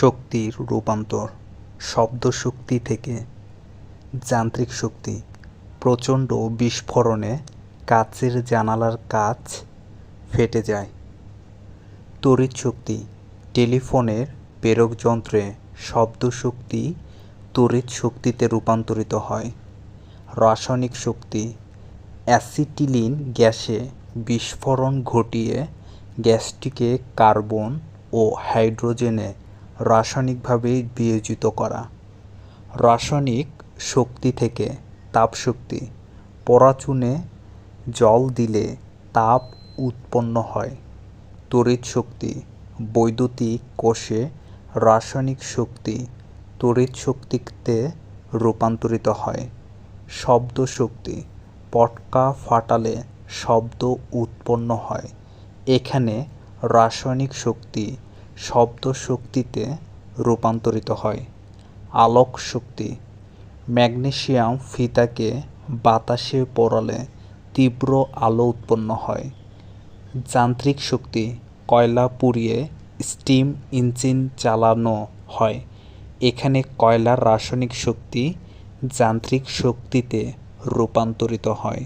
শক্তির রূপান্তর, শব্দ শক্তি থেকে যান্ত্রিক শক্তি, প্রচণ্ড বিস্ফোরণে কাচের জানালার কাচ ফেটে যায়। তড়িৎ শক্তি, টেলিফোনের প্রেরক যন্ত্রে শব্দ শক্তি তড়িৎ শক্তিতে রূপান্তরিত হয়। রাসায়নিক শক্তি, অ্যাসিটিলিন গ্যাসে বিস্ফোরণ ঘটিয়ে গ্যাসটিকে কার্বন ও হাইড্রোজেনে রাসায়নিকভাবে বিয়োজিত করা। রাসায়নিক শক্তি থেকে তাপশক্তি, পরাচুনে জল দিলে তাপ উৎপন্ন হয়। তড়িৎ শক্তি, বৈদ্যুতিক কোষে রাসায়নিক শক্তি তড়িৎ শক্তিতে রূপান্তরিত হয়। শব্দ শক্তি, পটকা ফাটালে শব্দ উৎপন্ন হয়। এখানে রাসায়নিক শক্তি শব্দ শক্তিতে রূপান্তরিত হয়। আলোক শক্তি ম্যাগনেসিয়াম ফিতাকে বাতাসে পোড়ালে তীব্র আলো উৎপন্ন হয়। যান্ত্রিক শক্তি, কয়লা পুড়িয়ে স্টিম ইঞ্জিন চালানো হয়। এখানে কয়লার রাসায়নিক শক্তি যান্ত্রিক শক্তিতে রূপান্তরিত হয়।